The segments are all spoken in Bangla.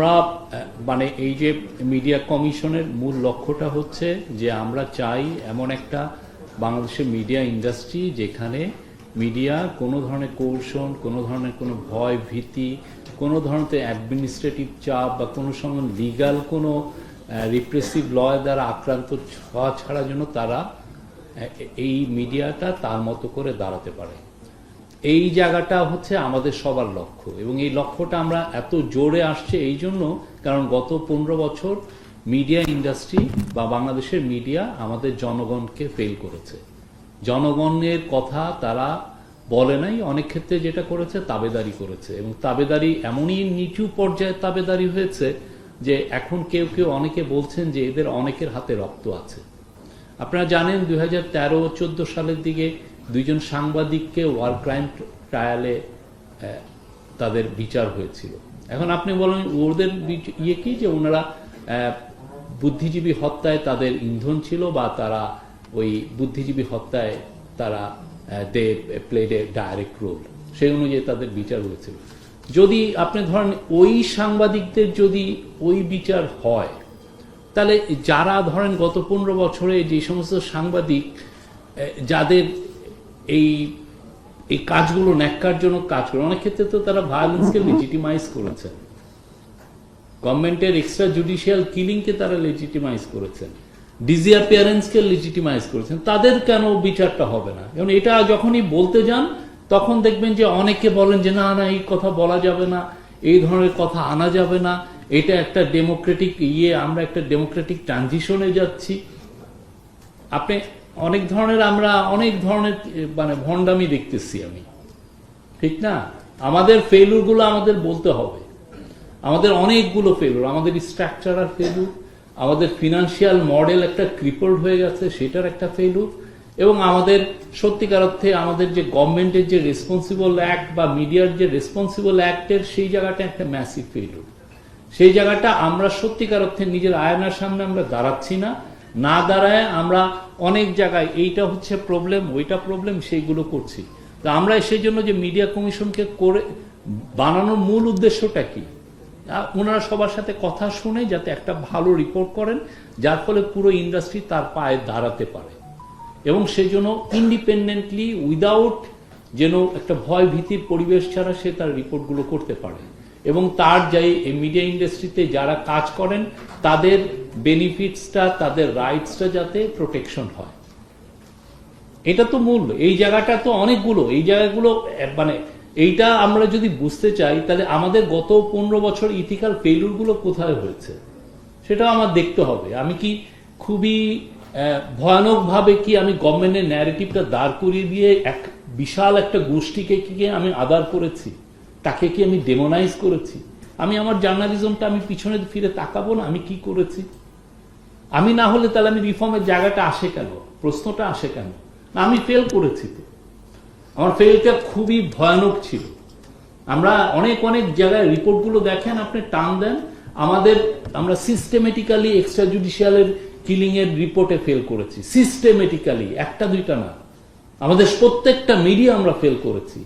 আমরা মানে এই যে মিডিয়া কমিশনের মূল লক্ষ্যটা হচ্ছে যে আমরা চাই এমন একটা বাংলাদেশের মিডিয়া ইন্ডাস্ট্রি যেখানে মিডিয়া কোনো ধরনের কৌশল, কোনো ধরনের কোনো ভয়, ভীতি, কোনো ধরনের অ্যাডমিনিস্ট্রেটিভ চাপ বা কোনো সময় লিগাল কোনো রিপ্রেসিভ ল দ্বারা আক্রান্ত হওয়া ছাড়া জন্য তারা এই মিডিয়াটা তার মতো করে দাঁড়াতে পারে। এই জায়গাটা হচ্ছে আমাদের সবার লক্ষ্য। এবং এই লক্ষ্যটা আমরা এত জোরে আসছে এই জন্য, কারণ গত পনেরো বছর মিডিয়া ইন্ডাস্ট্রি বা বাংলাদেশের মিডিয়া আমাদের জনগণকে ফেল করেছে। জনগণের কথা তারা বলে নাই, অনেক ক্ষেত্রে যেটা করেছে তাবেদারি করেছে। এবং তাবেদারি এমনই নিচু পর্যায়ে তাবেদারি হয়েছে যে এখন কেউ কেউ অনেকে বলছেন যে এদের অনেকের হাতে রক্ত আছে। আপনারা জানেন দুই হাজার তেরো, চোদ্দ সালের দিকে দুইজন সাংবাদিককে ওয়ার ক্রাইম ট্রায়ালে তাদের বিচার হয়েছিল। এখন আপনি বলেন, ওদের ইয়ে কি যে ওনারা বুদ্ধিজীবী হত্যায় তাদের ইন্ধন ছিল বা তারা ওই বুদ্ধিজীবী হত্যায় তারা they played a direct role সেই অনুযায়ী তাদের বিচার হয়েছিল। যদি আপনি ধরেন, ওই সাংবাদিকদের যদি ওই বিচার হয়, তাহলে যারা ধরেন গত পনেরো বছরে যে সমস্ত সাংবাদিক যাদের এই এই কাজগুলো ন্যাক্কারজনক কাজ করে। অনেক ক্ষেত্রে তো তারা ভায়োলেন্সকে লেজিটিমাইজ করেছেন। গভর্নমেন্টের এক্সট্রা জুডিশিয়াল কিলিংকে তারা লেজিটিমাইজ করেছেন। ডিজিঅ্যাপিয়ারেন্সকে লেজিটিমাইজ করেছেন। তাদের কেন বিচারটা হবে না? এবং এটা যখনই বলতে যান তখন দেখবেন যে অনেকে বলেন যে না না এই কথা বলা যাবে না এই ধরনের কথা আনা যাবে না। এটা একটা ডেমোক্রেটিক ইয়ে আমরা একটা ডেমোক্রেটিক ট্রানজিশনে যাচ্ছি। আপনি অনেক ধরনের আমরা অনেক ধরনের মানে ভণ্ডামি দেখতেছি আমি। ঠিক না? আমাদের ফেলুরগুলো আমাদের বলতে হবে। আমাদের অনেকগুলো ফেলুর আমাদের স্ট্রাকচারাল ফেলুর আমাদের ফিনান্সিয়াল মডেল একটা ক্রিপল্ড হয়ে গেছে, সেটার একটা ফেলুর এবং আমাদের সত্যিকার অর্থে আমাদের যে গভর্নমেন্টের যে রেসপন্সিবল অ্যাক্ট বা মিডিয়ার যে রেসপন্সিবল অ্যাক্টের সেই জায়গাটা একটা ম্যাসিভ ফেলুর সেই জায়গাটা আমরা সত্যিকার অর্থে নিজের আয়নার সামনে আমরা দাঁড়াচ্ছি না না দাঁড়ায় আমরা অনেক জায়গায় এইটা হচ্ছে প্রবলেম ওইটা প্রবলেম সেইগুলো করছি। তো আমরা সেই জন্য যে মিডিয়া কমিশনকে করে বানানোর মূল উদ্দেশ্যটা কি? ওনারা সবার সাথে কথা শুনে যাতে একটা ভালো রিপোর্ট করেন, যার ফলে পুরো ইন্ডাস্ট্রি তার পায়ে দাঁড়াতে পারে। এবং সেই জন্য ইন্ডিপেন্ডেন্টলি উইদাউট যেন একটা ভয় ভীতির পরিবেশ ছাড়া সে তার রিপোর্টগুলো করতে পারে। এবং তার যাই মিডিয়া ইন্ডাস্ট্রিতে যারা কাজ করেন, তাদের বেনিফিটসটা তাদের রাইটসটা যাতে প্রোটেকশন হয়। এটা তো মূল। এই জায়গাটা তো অনেকগুলো। এই জায়গাগুলো মানে এইটা আমরা যদি বুঝতে চাই, তাহলে আমাদের গত পনেরো বছর ইথিক্যাল ফেলুরগুলো কোথায় হয়েছে? সেটাও আমার দেখতে হবে। আমি কি খুবই ভয়ানকভাবে কি আমি গভর্নমেন্টের ন্যারেটিভটা দাঁড় করিয়ে দিয়ে এক বিশাল একটা গোষ্ঠীকে কি আমি আদার করেছি? তাকে কি আমি ডেমোনাইজ করেছি? আমি আমার জার্নালিজমটা আমি পিছনে ফিরে তাকাবো না? আমি কি করেছি? আমি না হলে তাহলে আমি রিফর্মের জায়গাটা আসে কেন? প্রশ্নটা আসে কেন? আমি ফেল করেছি তো। আমার ফেলটা খুবই ভয়ানক ছিল। আমরা অনেক অনেক জায়গায় রিপোর্টগুলো দেখেন, আপনি টান দেন। আমাদের, আমরা সিস্টেমেটিক্যালি এক্সট্রা জুডিশিয়ালের কিলিং এর রিপোর্টে ফেল করেছি। সিস্টেমেটিক্যালি একটা দুইটা না। আমাদের প্রত্যেকটা মিডিয়া আমরা ফেল করেছি।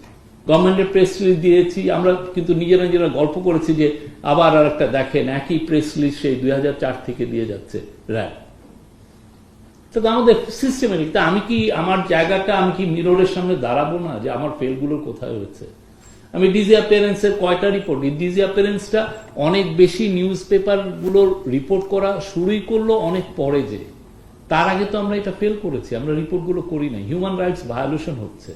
গভর্নমেন্টের প্রেস রিলিজ দিয়েছি, আমরা কিন্তু নিজেরা নিজেরা গল্প করেছি যে আবার আর একটা দেখেন, একই প্রেস রিলিজ সেই দুই থেকে দিয়ে যাচ্ছে র্যাব তো আমাদের সিস্টেমেটিক তা আমি কি আমার জায়গাটা, আমি কি মিররের সামনে দাঁড়াবো না যে আমার ফেলগুলো কোথায় হয়েছে? আমি ডিজি অ্যাপিয়ারেন্সের কয়টা রিপোর্ট ডিজি অ্যাপিয়ারেন্সটা অনেক বেশি নিউজ পেপারগুলোর রিপোর্ট করা শুরুই করল অনেক পরে যে। তার আগে তো আমরা এটা ফেল করেছি, আমরা রিপোর্টগুলো করি না হিউম্যান রাইটস ভায়োলেশন হচ্ছে।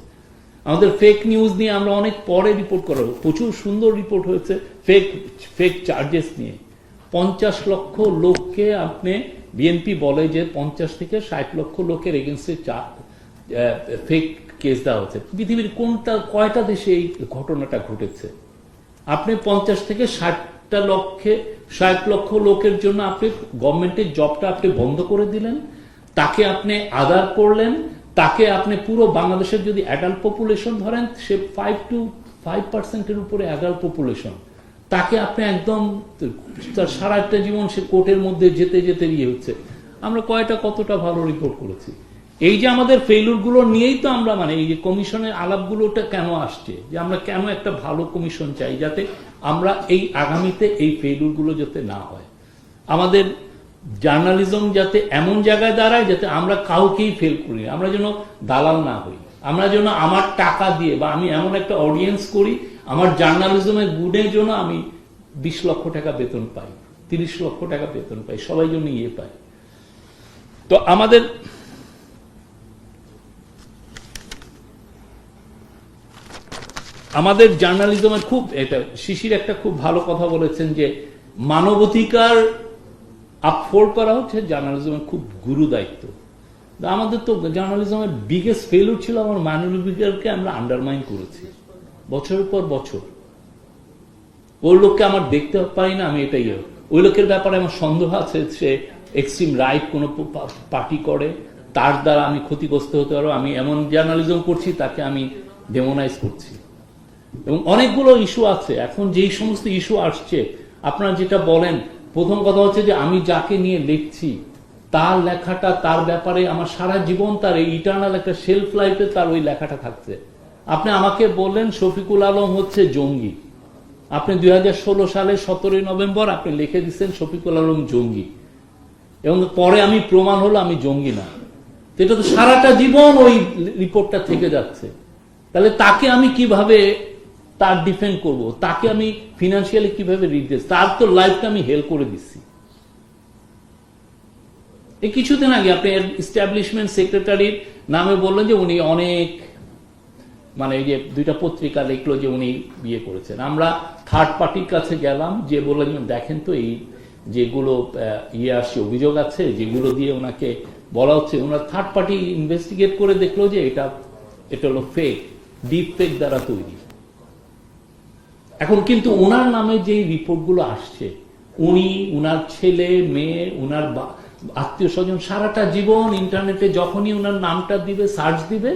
আমাদের ফেক নিউজ নিয়ে আমরা অনেক পরে রিপোর্ট করাবো। প্রচুর সুন্দর রিপোর্ট হয়েছে ফেক ফেক চার্জেস নিয়ে। পঞ্চাশ লক্ষ লোককে আপনি বিএনপি বলে যে পঞ্চাশ থেকে ষাট লক্ষ লোকের এগেনস্টে ফেক কেস দেওয়া হচ্ছে। পৃথিবীর কোনটা, কয়টা দেশে এই ঘটনাটা ঘটেছে? আপনি পঞ্চাশ থেকে ষাটটা লক্ষে, ষাট লক্ষ লোকের জন্য আপনি গভর্নমেন্টের জবটা আপনি বন্ধ করে দিলেন, তাকে আপনি আদার করলেন তাকে আপনি পুরো বাংলাদেশের যদি অ্যাডাল্ট পপুলেশন ধরেন, সে ফাইভ টু ফাইভ পার্সেন্টের উপরে অ্যাডাল্ট পপুলেশন তাকে আপনি একদম তার সারা একটা জীবন সে কোর্টের মধ্যে যেতে যেতে ইয়ে হচ্ছে। আমরা কয়টা কতটা ভালো রিপোর্ট করেছি। এই যে আমাদের ফেলুরগুলো নিয়েই তো আমরা মানে এই যে কমিশনের আলাপগুলোটা কেন আসছে, যে আমরা কেন একটা ভালো কমিশন চাই যাতে আমরা এই আগামীতে এই ফেলুরগুলো যাতে না হয়। আমাদের জার্নালিজম যাতে এমন জায়গায় দাঁড়ায় যাতে আমরা কাউকেই ফেল করি আমরা যেন দালাল না হই, আমরা যেন আমার টাকা দিয়ে বা আমি এমন একটা অডিয়েন্স করি, আমার জার্নালিজমের গুণের জন্য আমি বিশ লক্ষ টাকা বেতন পাই, তিরিশ লক্ষ টাকা বেতন পাই, সবাই জন্য ইয়ে পাই তো আমাদের আমাদের জার্নালিজমের খুব, এটা শিশির একটা খুব ভালো কথা বলেছেন যে মানবাধিকার আপফোর্ড করা হচ্ছে জার্নালিজমের খুব গুরু দায়িত্ব। আমাদের তো জার্নালিজমের বিগেস্ট ফেলুর ছিল আমার মানবাধিকারকে আমরা আন্ডারমাইন করেছি, বছরের পর বছর। ওই লোককে আমার দেখতে পারি না, আমি এটাই, ওই লোকের ব্যাপারে আমার সন্দেহ আছে সে এক্সট্রিম রাইট কোনো পার্টি করে, তার দ্বারা আমি ক্ষতিগ্রস্ত হতে পারব, আমি এমন জার্নালিজম করছি, তাকে আমি ডেমোনাইজ করছি। এবং অনেকগুলো ইস্যু আছে, এখন যেই সমস্ত ইস্যু আসছে, আপনারা যেটা বলেন প্রথম কথা হচ্ছে যে আমি যাকে নিয়ে লিখছি তার লেখাটা, তার ব্যাপারে আমার সারা জীবন তার এই ইটার্নাল একটা সেলফ লাইফে তার ওই লেখাটা থাকছে। আপনি আমাকে বললেন, শফিকুল আলম হচ্ছে জঙ্গি। আপনি দুই হাজার ষোলো সালে সতেরোই নভেম্বর আপনি লিখে দিচ্ছেন, শফিকুল আলম জঙ্গি। এবং পরে আমি প্রমাণ হলো আমি জঙ্গি না। এটা তো সারাটা জীবন ওই রিপোর্টটা থেকে যাচ্ছে। তাহলে তাকে আমি কীভাবে তার ডিফেন্ড করব। তাকে আমি ফিনান্সিয়ালি কীভাবে রিড্রেস তার তো লাইফটা আমি হেল্প করে দিচ্ছি। এই কিছুদিন আগে আপনি ইস্টাবলিশমেন্ট সেক্রেটারির নামে বললেন যে উনি অনেক মানে এই যে দুইটা পত্রিকা লিখলো যে উনি বিয়ে করেছেন। আমরা থার্ড পার্টির কাছে গেলাম, যে বললেন দেখেন তো এই যেগুলো ইয়ে আসছে, অভিযোগ আছে, যেগুলো দিয়ে ওনাকে বলা হচ্ছে। ওনার থার্ড পার্টি ইনভেস্টিগেট করে দেখল যে এটা এটা হলো ফেক ডিপ ফেক দ্বারা তৈরি। এখন কিন্তু ওনার নামে যে রিপোর্টগুলো আসছে, উনি, উনার ছেলে, মেয়ে, উনার আত্মীয় স্বজন, সারাটা জীবন ইন্টারনেটে যখনই ওনার নামটা দিবে সার্চ দিবে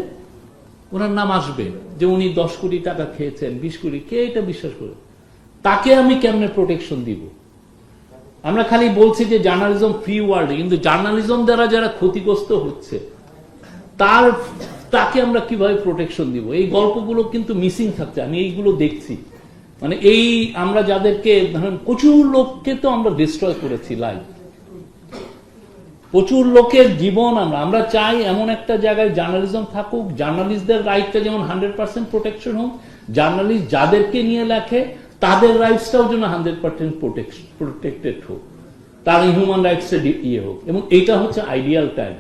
ওনার নাম আসবে যে উনি দশ কোটি টাকা খেয়েছেন, বিশ কোটি, কে এটা বিশ্বাস করে? তাকে আমি কেমনে প্রোটেকশন দিব? আমরা খালি বলছি যে জার্নালিজম ফ্রি ওয়ার্ল্ড কিন্তু জার্নালিজম দ্বারা যারা ক্ষতিগ্রস্ত হচ্ছে, তার, তাকে আমরা কীভাবে প্রোটেকশন দিব? এই গল্পগুলো কিন্তু মিসিং থাকছে, আমি এইগুলো দেখছি। মানে এই আমরা যাদেরকে, ধরেন, প্রচুর লোককে তো আমরা ডিস্ট্রয় করেছি লাইভ প্রচুর লোকের জীবন আমরা আমরা চাই এমন একটা জায়গায় জার্নালিজম থাকুক জার্নালিস্টদের রাইটটা যেমন হান্ড্রেড পার্সেন্ট প্রোটেকশন হোক জার্নালিস্ট যাদেরকে নিয়ে লেখে, তাদের রাইটসটাও যেন হান্ড্রেড পার্সেন্ট প্রোটেক্টেড হোক। তার হিউম্যান রাইটসের ইয়ে হোক। এবং এইটা হচ্ছে আইডিয়াল টাইম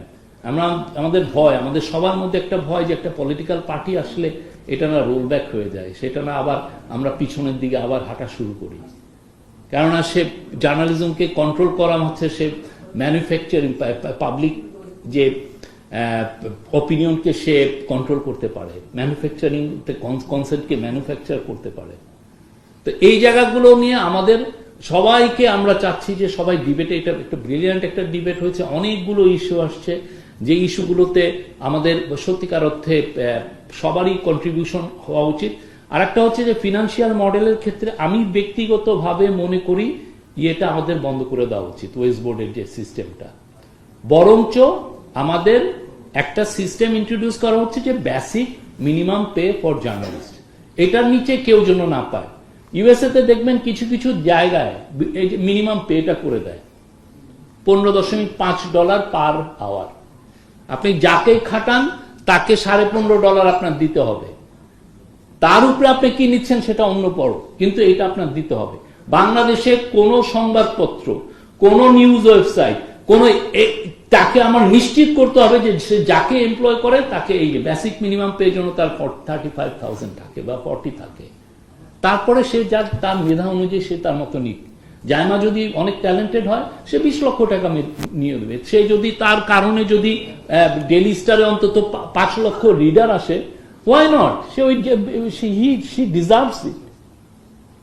আমরা, আমাদের ভয়, আমাদের সবার মধ্যে একটা ভয় যে একটা পলিটিক্যাল পার্টি আসলে এটা না রোল ব্যাক হয়ে যায়, সেটা না আবার আমরা পিছনের দিকে আবার হাঁটা শুরু করি। কেননা সে জার্নালিজমকে কন্ট্রোল করা হচ্ছে, সে ম্যানুফ্যাকচারিং পাবলিক যে অপিনিয়নকে সে কন্ট্রোল করতে পারে ম্যানুফ্যাকচারিং কনসেপ্টকে ম্যানুফ্যাকচার করতে পারে। তো এই জায়গাগুলো নিয়ে আমাদের সবাইকে আমরা চাচ্ছি যে সবাই ডিবেটে এটা একটা ব্রিলিয়ান্ট একটা ডিবেট হয়েছে, অনেকগুলো ইস্যু আসছে। যে ইস্যুগুলোতে আমাদের সত্যিকার অর্থে সবারই কন্ট্রিবিউশন হওয়া উচিত। আর একটা হচ্ছে যে ফিনান্সিয়াল মডেলের ক্ষেত্রে আমি ব্যক্তিগতভাবে মনে করি ইয়েটা আমাদের বন্ধ করে দেওয়া উচিত ওয়েস্ট বোর্ডের যে সিস্টেমটা বরঞ্চ আমাদের একটা সিস্টেম ইন্ট্রোডিউস করা হচ্ছে যে basic minimum pay for journalist এটার নিচে কেউ যেন না পায়। ইউএসএ তে দেখবেন কিছু কিছু জায়গায় মিনিমাম পেটা করে দেয়। পনেরো দশমিক পাঁচ ডলার পার আওয়ার আপনি যাকে খাটান তাকে সাড়ে পনেরো ডলার আপনার দিতে হবে। তার উপরে আপনি কি নিচ্ছেন সেটা অন্য পর কিন্তু এটা আপনার দিতে হবে। বাংলাদেশে কোনো সংবাদপত্র, কোনো নিউজ ওয়েবসাইট, কোন তাকে আমার নিশ্চিত করতে হবে যে সে যাকে এমপ্লয় করে, তাকে এই বেসিক মিনিমাম পে জন্য তার থার্টি ফাইভ থাউজেন্ড থাকে বা ফর্টি থাকে। তারপরে সে যার, তার মেধা অনুযায়ী সে তার মতো নিক। জায়মা যদি অনেক ট্যালেন্টেড হয়, সে বিশ লক্ষ টাকা নিয়ে দেবে সে যদি তার কারণে যদি ডেলি স্টারে অন্তত পাঁচ লক্ষ রিডার আসে ওয়াই নট সে ওই হি ডিজার্ভস ইট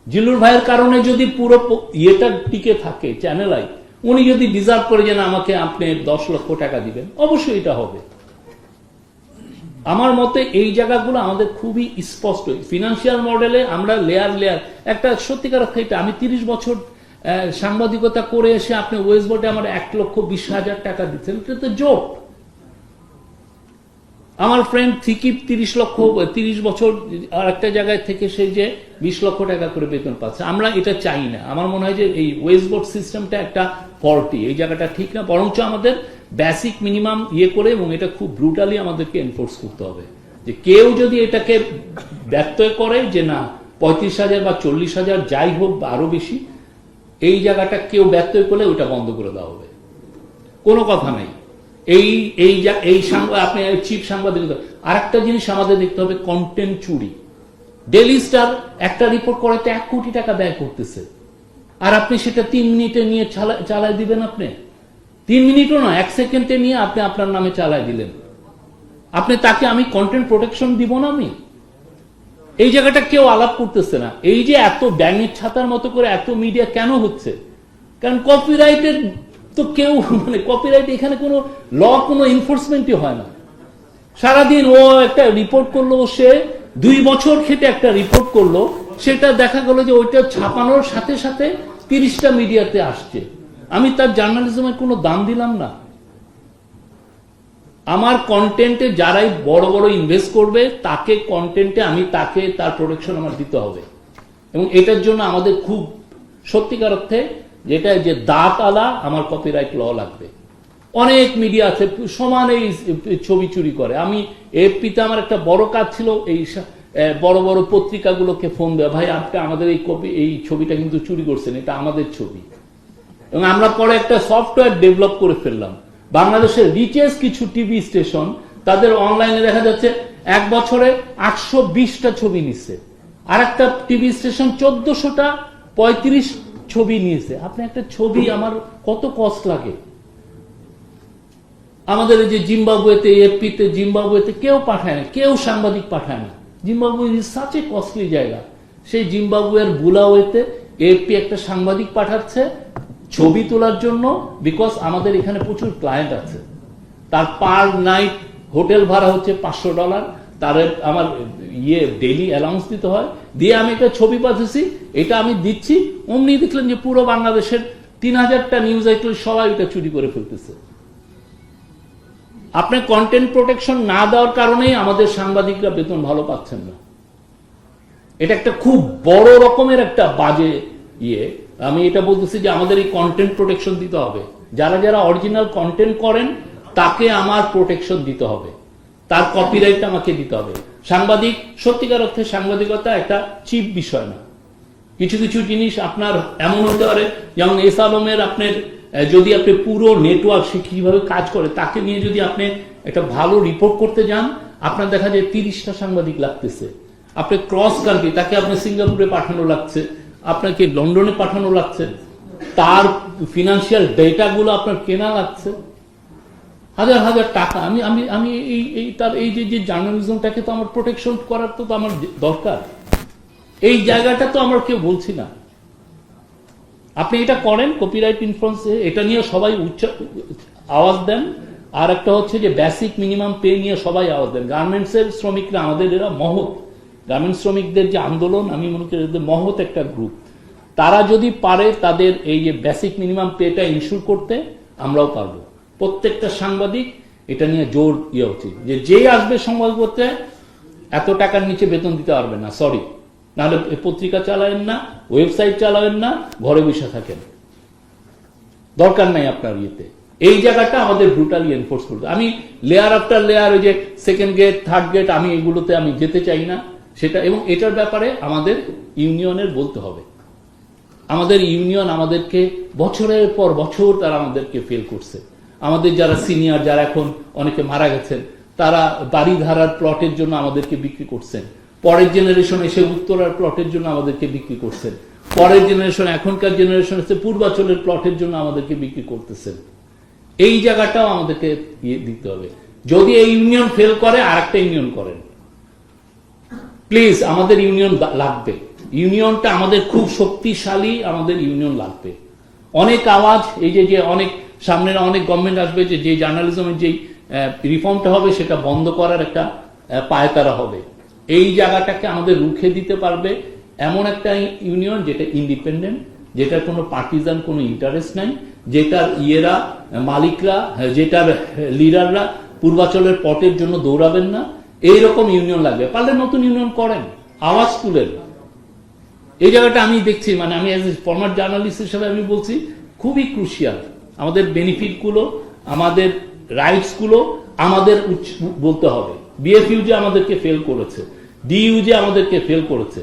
জিল্লুর ভাইয়ের কারণে যদি পুরো ইয়েটা টিকে থাকে চ্যানেল আই, উনি যদি ডিজার্ভ করে যে না, আমাকে আপনি দশ লক্ষ টাকা দিবেন, অবশ্যই এটা হবে। আমার মতে এই জায়গাগুলো আমাদের খুবই স্পষ্ট। ফিনান্সিয়াল মডেলে আমরা লেয়ার লেয়ার একটা সত্যিকার এটা, আমি তিরিশ বছর সাংবাদিকতা করে এসে আপনি ওয়েস্ট বোর্ডে আমার এক লক্ষ বিশ হাজার টাকা দিচ্ছেন, এটা তো জোক আমার ফ্রেন্ড ঠিকই তিরিশ লক্ষ, তিরিশ বছর আর একটা জায়গায় থেকে সে যে বিশ লক্ষ টাকা করে বেতন পাচ্ছে, আমরা এটা চাই না। আমার মনে হয় যে এই ওয়েস্ট বোর্ড সিস্টেমটা একটা ফল্টি এই জায়গাটা ঠিক না, বরঞ্চ আমাদের বেসিক মিনিমাম ইয়ে করে এবং এটা খুব ব্রুটালি আমাদেরকে এনফোর্স করতে হবে। যে কেউ যদি এটাকে ব্যত্যয় করে যে না, পঁয়ত্রিশ হাজার বা চল্লিশ হাজার যাই হোক বা আরও বেশি এই জায়গাটা কেউ ব্যত্যয় করলে ওটা বন্ধ করে দেওয়া হবে। কোনো কথা নাই। এই এই যা- এই সাংবা- আপনি চিফ সাংবাদিকতা আরেকটা জিনিস আমাদের দেখতে হবে কন্টেন্ট চুরি। ডেলি স্টার একটা রিপোর্ট করাতে এক কোটি টাকা ব্যয় করতেছে। আর আপনি সেটা তিন মিনিটে নিয়ে চালা- চালায় দিবেন আপনি। তিন মিনিটও না, এক সেকেন্ডে নিয়ে আপনি আপনার নামে চালায় দিলেন। আপনি তাকে আমি কন্টেন্ট প্রোটেকশন দিব না আমি? এই জায়গাটা কেউ আলাপ করতেছে না। এই যে এত ব্যাঙের ছাতার মতো করে এত মিডিয়া কেন হচ্ছে? কারণ কপিরাইটের তো কেউ মানে কপিরাইট এখানে কোনো ল কোনো এনফোর্সমেন্টই হয় না। সারাদিন ও একটা রিপোর্ট করল সে দুই বছর খেটে একটা রিপোর্ট করল, সেটা দেখা গেল যে ওইটা ছাপানোর সাথে সাথে তিরিশটা মিডিয়াতে আসছে। আমি তার জার্নালিজমের কোনো দাম দিলাম না। আমার কন্টেন্টে যারাই বড় বড় ইনভেস্ট করবে, তাকে কন্টেন্টে আমি তাকে তার প্রোটেকশন আমার দিতে হবে। এবং এটার জন্য আমাদের খুব সত্যিকার অর্থে যেটা যে দাঁত আলা আমার কপিরাইট ল লাগবে। অনেক মিডিয়া আছে, সমান ছবি চুরি করে। আমি এফপিতে আমার একটা বড় কাজ ছিল, এই বড় বড় পত্রিকাগুলোকে ফোন দেওয়া। ভাই আপনি আমাদের এই কপি এই ছবিটা কিন্তু চুরি করছেন, এটা আমাদের ছবি। এবং আমরা পরে একটা সফটওয়্যার ডেভেলপ করে ফেললাম। বাংলাদেশের রিচেস কিছু টিভি স্টেশন তাদের অনলাইনে দেখা যাচ্ছে এক বছরে আটশো বিশটা ছবি নিচ্ছে। আর একটা টিভি স্টেশন চোদ্দশোটা পঁয়ত্রিশ ছবি নিয়েছে। আপনি একটা ছবি আমার কত কষ্ট লাগে? আমাদের এই যে জিম্বাবুয়েতে এফপিতে জিম্বাবুয়েতে কেউ পাঠায় না, কেউ সাংবাদিক পাঠায় না। Zimbabwe is such a costly জায়গা। সেই জিম্বাবুয়ের বুলাওয়েতে এফপি একটা সাংবাদিক পাঠাচ্ছে ছবি তোলার জন্য বিকজ আমাদের এখানে প্রচুর ক্লায়েন্ট আছে। তার পার নাইট হোটেল ভাড়া হচ্ছে পাঁচশো ডলার তার আমার ইয়ে ডেলি অ্যালাউন্স দিতে হয়। দিয়ে আমি একটা ছবি পাঠাচ্ছি, এটা আমি দিচ্ছি। অমনি দেখলেন যে পুরো বাংলাদেশের তিন হাজারটা নিউজ আইটেল সবাই এটা চুরি করে ফেলতেছে। আপনার কন্টেন্ট প্রোটেকশন না দেওয়ার কারণেই আমাদের সাংবাদিকরা বেতন ভালো পাচ্ছেন না। এটা একটা খুব বড় রকমের একটা বাজে ইয়ে। আমি এটা বলতেছি যে আমাদের এই কন্টেন্ট প্রোটেকশন দিতে হবে। যারা যারা অরিজিনাল কন্টেন্ট করেন, তাকে আমার প্রোটেকশন দিতে হবে। তার কপিরাইট আমাকে দিতে হবে। সাংবাদিক, সত্যিকার অর্থে সাংবাদিকতা একটা চিপ বিষয় না। কিছু কিছু জিনিস আপনার এমন হতে পারে, যেমন এস আলমের আপনার যদি আপনি পুরো নেটওয়ার্ক সে কীভাবে কাজ করে, তাকে নিয়ে যদি আপনি একটা ভালো রিপোর্ট করতে যান, আপনার দেখা যায় তিরিশটা সাংবাদিক লাগতেছে। আপনি ক্রস কান্ট্রি তাকে আপনি সিঙ্গাপুরে পাঠানো লাগছে। আপনাকে লন্ডনে পাঠানো লাগছে। তার ফিনান্সিয়াল ডেটাগুলো আপনার কেনা লাগছে। হাজার হাজার টাকা। আমি আমি আমি এই এই তার এই যে যে জার্নালিজমটাকে তো আমার প্রোটেকশন করার তো আমার দরকার। এই জায়গাটা তো আমরা কেউ বলছি না। আপনি এটা করেন কপিরাইট ইনফ্লুয়েন্স এটা নিয়ে সবাই উচ্চ, আওয়াজ দেন। আর একটা হচ্ছে যে বেসিক মিনিমাম পে নিয়ে সবাই আওয়াজ দেন। গার্মেন্টস এর শ্রমিকরা আমাদের এরা মহৎ। গার্মেন্টস শ্রমিকদের যে আন্দোলন, আমি মনে করি মহৎ একটা গ্রুপ তারা যদি পারে তাদের এই যে বেসিক মিনিমাম পেটা ইনস্যুর করতে, আমরাও পারব। প্রত্যেকটা সাংবাদিক এটা নিয়ে জোর ইয়ে উচিত। যে যেই আসবে সংবাদপত্রে এত টাকার নিচে বেতন দিতে পারবে না সরি নাহলে পত্রিকা চালাবেন না ওয়েবসাইট চালাবেন না, ঘরে বসে থাকেন। দরকার নাই আপনার ইয়েতে। এই জায়গাটা আমাদের ব্রুটালি এনফোর্স করতে আমি লেয়ার আফটার লেয়ার ওই যে সেকেন্ড গেট থার্ড গেট আমি এগুলোতে আমি যেতে চাই না। সেটা, এবং এটার ব্যাপারে আমাদের ইউনিয়নের বলতে হবে। আমাদের ইউনিয়ন আমাদেরকে বছরের পর বছর তারা আমাদেরকে ফেল করছে। আমাদের যারা সিনিয়র যারা এখন অনেকে মারা গেছেন, তারা বাড়ি ধারার প্লটের জন্য আমাদেরকে বিক্রি করছেন। পরের জেনারেশন এসে উত্তরার প্লটের জন্য আমাদেরকে বিক্রি করছেন। পরের জেনারেশন এখনকার জেনারেশন এসে পূর্বাচলের প্লটের জন্য আমাদেরকে বিক্রি করতেছেন। এই জায়গাটাও আমাদেরকে ইয়ে দিতে হবে। যদি এই ইউনিয়ন ফেল করে আর একটা ইউনিয়ন করেন। প্লিজ আমাদের ইউনিয়ন লাগবে। ইউনিয়নটা আমাদের খুব শক্তিশালী আমাদের ইউনিয়ন লাগবে। অনেক আওয়াজ, এই যে যে অনেক সামনের অনেক গভর্নমেন্ট আসবে যে যে জার্নালিজমের যে রিফর্মটা হবে, সেটা বন্ধ করার একটা পায়তারা হবে। এই জায়গাটাকে আমাদের রুখে দিতে পারবে এমন একটা ইউনিয়ন যেটা ইন্ডিপেন্ডেন্ট যেটার কোনো পার্টিজান কোনো ইন্টারেস্ট নাই, যেটার ইয়েরা, মালিকরা, যেটার লিডাররা পূর্বাচলের পটের জন্য দৌড়াবেন না এইরকম ইউনিয়ন লাগবে। পারলে নতুন ইউনিয়ন করেন। আওয়াজ তুলেন। এই জায়গাটা আমি দেখছি মানে আমি ফর্মার জার্নালিস্ট হিসেবে আমি বলছি, খুবই ক্রুশিয়াল আমাদের বেনিফিটগুলো, আমাদের রাইটসগুলো আমাদের বলতে হবে। বিএফইউ যে আমাদেরকে ফেল করেছে ডিইউ যে আমাদেরকে ফেল করেছে।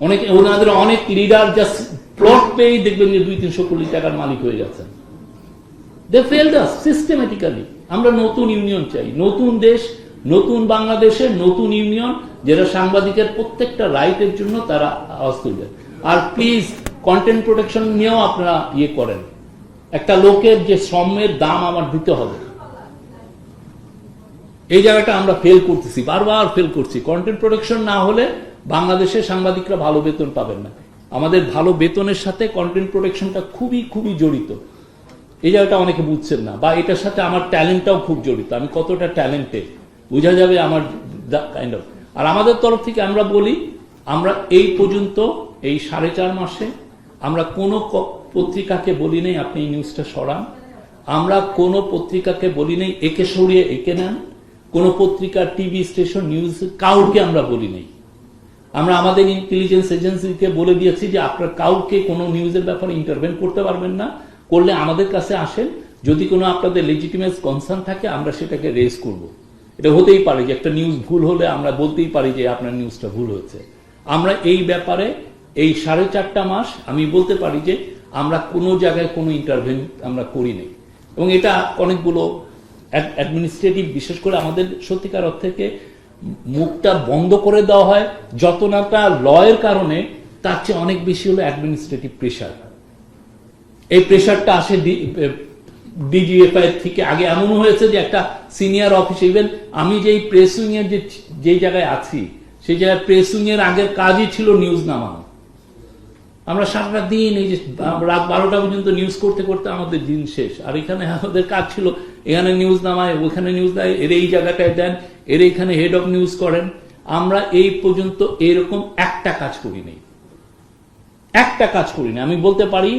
অনেক, ওনাদের অনেক লিডার জাস্ট প্লট পেয়েই দেখবেন যে দুই তিনশো কোটি টাকার মালিক হয়ে গেছেন। দে ফেলড আস সিস্টেমেটিক্যালি আমরা নতুন ইউনিয়ন চাই। নতুন দেশ নতুন বাংলাদেশে, নতুন ইউনিয়ন, যেটা সাংবাদিকের প্রত্যেকটা রাইটের জন্য তারা আওয়াজ তুলবে। আর প্লিজ কন্টেন্ট প্রোটেকশন নিয়েও আপনারা ইয়ে করেন। একটা লোকের যে শ্রমের দাম আমার দিতে হবে। এই জায়গাটা আমরা ফেল করতেছি, বারবার ফেল করছি। কন্টেন্ট প্রোটেকশন না হলে বাংলাদেশের সাংবাদিকরা ভালো বেতন পাবেন না। আমাদের ভালো বেতনের সাথে কন্টেন্ট প্রোটেকশনটা খুবই খুবই জড়িত। এই জায়গাটা অনেকে বুঝছেন না, বা এটার সাথে আমার ট্যালেন্টটাও খুব জড়িত। আমি কতটা ট্যালেন্টেড বোঝা যাবে আমার কাইন্ড অফ আর আমাদের তরফ থেকে আমরা বলি, আমরা এই পর্যন্ত, এই সাড়ে চার মাসে আমরা কোনো পত্রিকাকে বলি নেই, আপনি এই নিউজটা সরান। আমরা কোনো পত্রিকাকে বলি নেই, একে সরিয়ে একে নেন। কোনো পত্রিকা টিভি স্টেশন নিউজ কাউকে আমরা বলি নেই। আমরা আমাদের ইন্টেলিজেন্স এজেন্সিকে বলে দিয়েছি যে আপনার কাউকে কোনো নিউজের ব্যাপারে ইন্টারভেন করতে পারবেন না, করলে আমাদের কাছে আসেন। যদি কোনো আপনাদের লেজিটিমেট কনসার্ন থাকে, আমরা সেটাকে রেজ করব। এটা হতেই পারে যে একটা নিউজ ভুল হলে আমরা বলতেই পারি যে আপনার নিউজটা ভুল হয়েছে। আমরা এই ব্যাপারে এই সাড়ে চারটা মাস আমি বলতে পারি যে আমরা কোনো জায়গায় কোনো ইন্টারভেন আমরা করি নাই এবং এটা অনেকগুলো অ্যাডমিনিস্ট্রেটিভ বিশেষ করে আমাদের সত্যিকার থেকে মুখটা বন্ধ করে দেওয়া হয়, যত না লয়ের কারণে তার চেয়ে অনেক বেশি হলো অ্যাডমিনিস্ট্রেটিভ প্রেশার এই প্রেশারটা আসে ডিজিএফআই থেকে আগে এমন হয়েছে যে একটা সিনিয়র অফিস ইভেন আমি যেই প্রেস উইং এর যে জায়গায় আছি, সেই জায়গায় প্রেস উইং এর আগের কাজই ছিল নিউজ নামানো আমরা সারাটা দিন এই যে রাত বারোটা পর্যন্ত নিউজ করতে করতে আমাদের দিন শেষ। আর এখানে আমাদের কাজ ছিল, এখানে নিউজ নামায়, ওখানে নিউজ দেয়, এর এই জায়গাটায় দেন, এর এইখানে হেড অফ নিউজ করেন। আমরা এই পর্যন্ত এরকম একটা কাজ করি নাই একটা কাজ করি না আমি বলতে পারি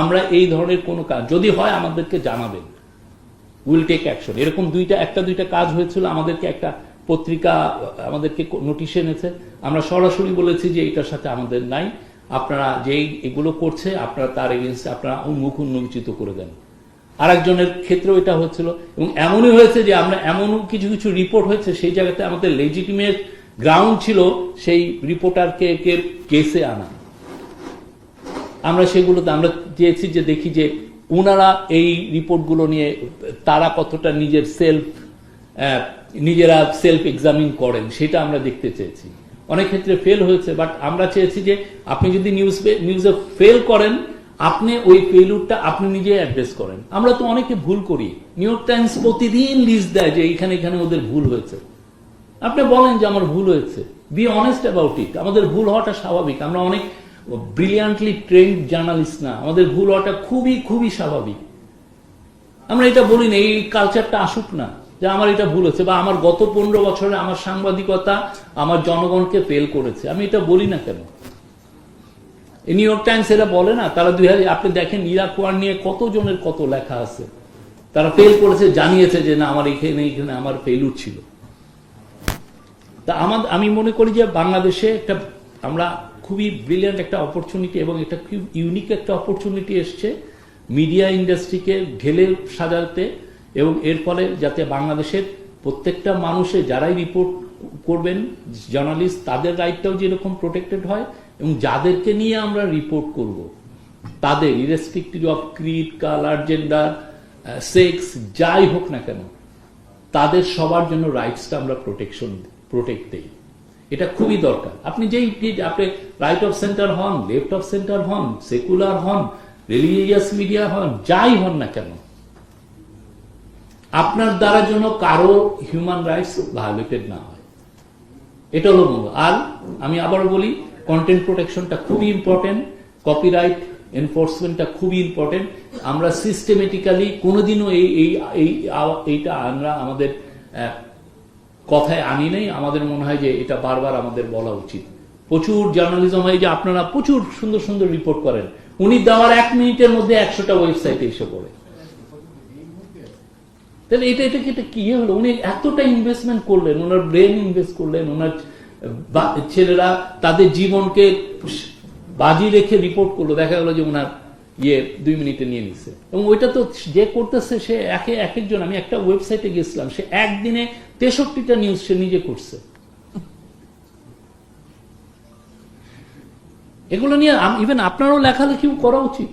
আমরা এই ধরনের কোনো কাজ, যদি হয় আমাদেরকে জানাবেন। উইল টেক অ্যাকশন এরকম দুইটা, একটা দুইটা কাজ হয়েছিল, আমাদেরকে একটা পত্রিকা, আমাদেরকে নোটিশ এনেছে। আমরা সরাসরি বলেছি যে এটার সাথে আমাদের নাই। আপনারা যেই এগুলো করছে, আপনারা তার এগেনস্টে আপনারা মুখ উন্মোচিত করে দেন। আরেকজনের ক্ষেত্রেও এটা হচ্ছিল এবং এমনই হয়েছে যে আমরা এমন কিছু কিছু রিপোর্ট হয়েছে, সেই জায়গাতে আমাদের লেজিটিমেট গ্রাউন্ড ছিল সেই রিপোর্টারকে কেসে আনা। আমরা সেগুলোতে, আমরা চেয়েছি যে দেখি যে ওনারা এই রিপোর্টগুলো নিয়ে তারা কতটা নিজের সেলফ নিজেরা সেলফ এক্সামিন করেন, সেটা আমরা দেখতে চেয়েছি। অনেক ক্ষেত্রে ফেল হয়েছে বাট আমরা চেয়েছি যে আপনি যদি নিউজ নিউজে ফেল করেন, আপনি ওই ফেলুরটা আপনি নিজে অ্যাড্রেস করেন। আমরা তো অনেকে ভুল করি। নিউ ইয়র্ক টাইমস প্রতিদিন লিস্ট দেয় যে এখানে এখানে ওদের ভুল হয়েছে। আপনি বলেন যে আমার ভুল হয়েছে। বি অনেস্ট অ্যাবাউট ইট আমাদের ভুল হওয়াটা স্বাভাবিক। আমরা অনেক ব্রিলিয়ান্টলি ট্রেন্ড জার্নালিস্ট না। আমাদের ভুল হওয়াটা খুবই খুবই স্বাভাবিক। আমরা এটা বলি না, এই কালচারটা আসুক না, যে আমার এটা ভুল হচ্ছে বা আমার গত পনেরো বছরে আমার সাংবাদিকতা আমার জনগণকে ফেল করেছে। আমি এটা বলি না কেন? নিউ ইয়র্ক টাইমস এরা বলে না, তারা দুই হাজার, আপনি দেখেন ইরাক ওয়ার নিয়ে কতজনের কত লেখা আছে। তারা ফেল করেছে, জানিয়েছে যে না, আমার এখানে এখানে আমার ফেলুর ছিল। তা আমার আমি মনে করি যে বাংলাদেশে একটা আমরা খুবই ব্রিলিয়ান্ট একটা অপরচুনিটি এবং এটা খুব ইউনিক একটা অপরচুনিটি এসছে মিডিয়া ইন্ডাস্ট্রিকে ঢেলে সাজাতে এবং এর ফলে যাতে বাংলাদেশের প্রত্যেকটা মানুষে যারাই রিপোর্ট করবেন জার্নালিস্ট তাদের রাইটটাও যেরকম প্রোটেক্টেড হয় এবং যাদেরকে নিয়ে আমরা রিপোর্ট করব, তাদের irrespective of creed colour gender sex যাই হোক না কেন, তাদের সবার জন্য রাইটসটা আমরা প্রোটেকশন প্রোটেক্ট দেই। এটা খুবই দরকার। আপনি যেই আপনি রাইট অফ সেন্টার হন লেফট অফ সেন্টার হন সেকুলার হন রিলিজিয়াস মিডিয়া হন, যাই হন না কেন, আপনার দ্বারা যেন কারও হিউম্যান রাইটস ভায়োলেটেড না হয়। এটা হলো মূল। আর আমি আবার বলি কন্টেন্ট প্রোটেকশনটা খুবই ইম্পর্টেন্ট কপিরাইট এনফোর্সমেন্টটা খুবই ইম্পর্টেন্ট আমরা সিস্টেমেটিক্যালি কোনোদিনও এই এইটা আমরা আমাদের কথায় আনি নেই, আমাদের মনে হয় যে এটা বারবার আমাদের বলা উচিত। প্রচুর জার্নালিজম হয় যে আপনারা প্রচুর সুন্দর সুন্দর রিপোর্ট করেন। উনি দেওয়ার এক মিনিটের মধ্যে একশোটা ওয়েবসাইটে এসে পড়ে। তাহলে এটা এটা কি এটা কি হলো? উনি এতটা ইনভেস্টমেন্ট করলেন, ওনার ব্রেন ইনভেস্ট করলেন, ওনার ছেলেরা তাদের জীবনকে বাজি রেখে রিপোর্ট করল। দেখা গেলো যে ওনার ইয়ে দুই মিনিটে নিয়ে নিছে। এবং ওইটা তো যে করতেছে সে একে এক একজন, আমি একটা ওয়েবসাইটে গেছিলাম, সে একদিনে তেষট্টিটা নিউজ সে নিজে করছে। এগুলো নিয়ে ইভেন আপনারও লেখালেখিও করা উচিত।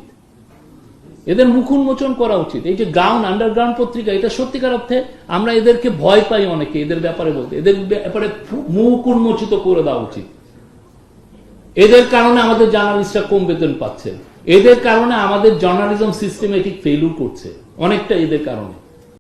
এদের মুখ উন্মোচন করা উচিত। এই যে গ্রাউন্ড আন্ডারগ্রাউন্ড পত্রিকা, এটা সত্যিকার অর্থে আমরা এদেরকে ভয় পাই অনেকে, এদের ব্যাপারে বলতে। এদের ব্যাপারে মুখ উন্মোচিত করে দেওয়া উচিত। এদের কারণে আমাদের জার্নালিস্টরা কম বেতন পাচ্ছে। এদের কারণে আমাদের জার্নালিজম সিস্টেমেটিক ফেলুর করছে। অনেকটা এদের কারণে।